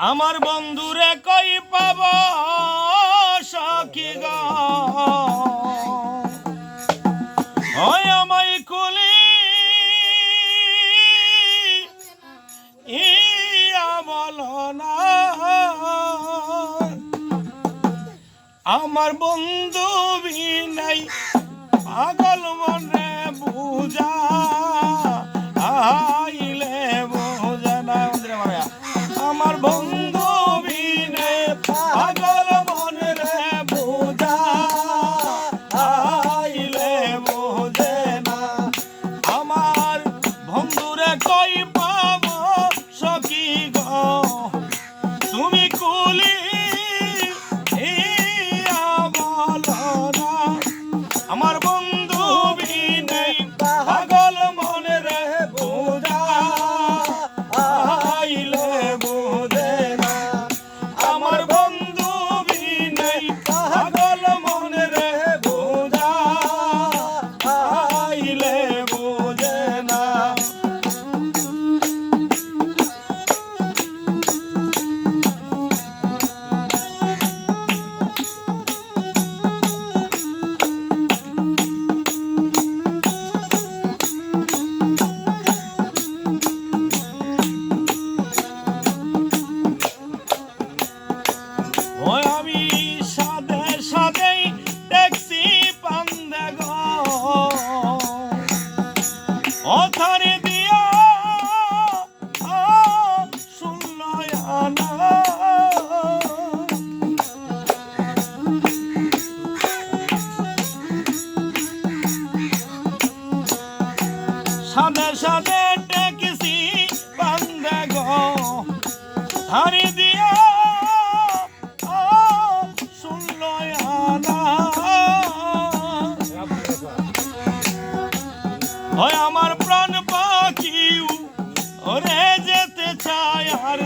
আমার বন্ধুরে কই পাব সখী গো। আমার বন্ধু বি নাই পাগল মনে হয় আমার প্রাণ পাখিও ওরে যেতে চায় আর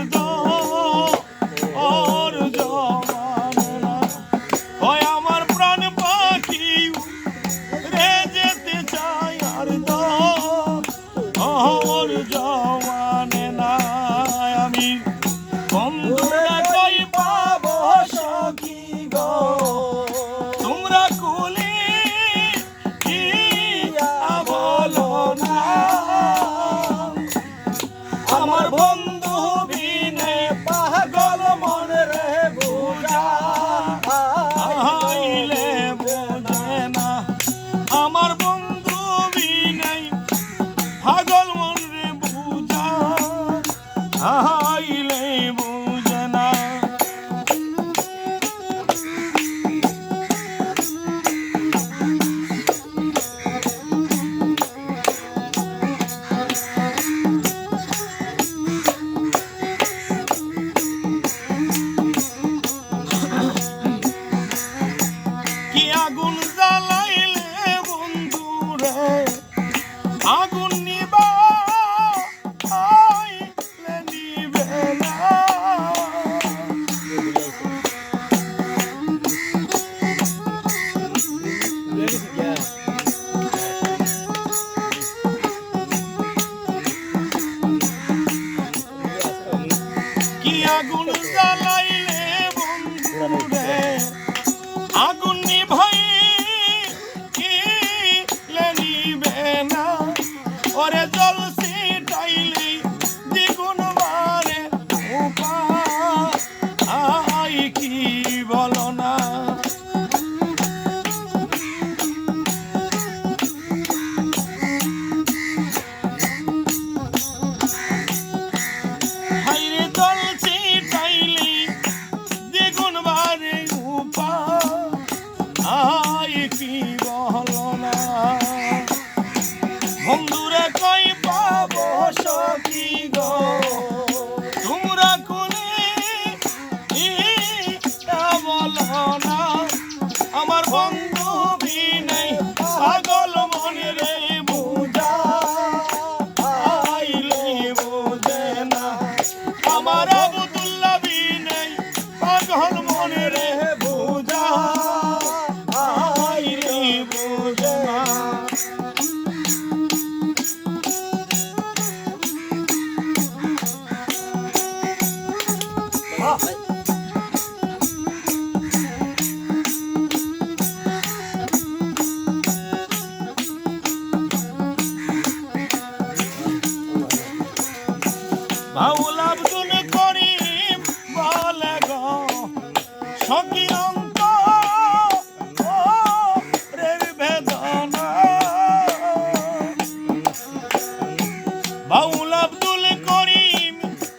বাউল আব্দুল করিম,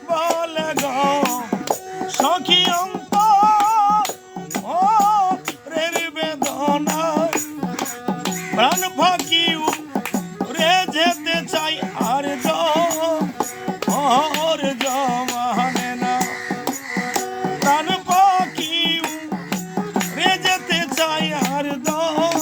বলে গ, সখী অন্ত, ও রের বেদনা প্রাণ যেতে চাই আর জর জমানে না। প্রাণ ফাঁকি রে যেতে চাই আর দর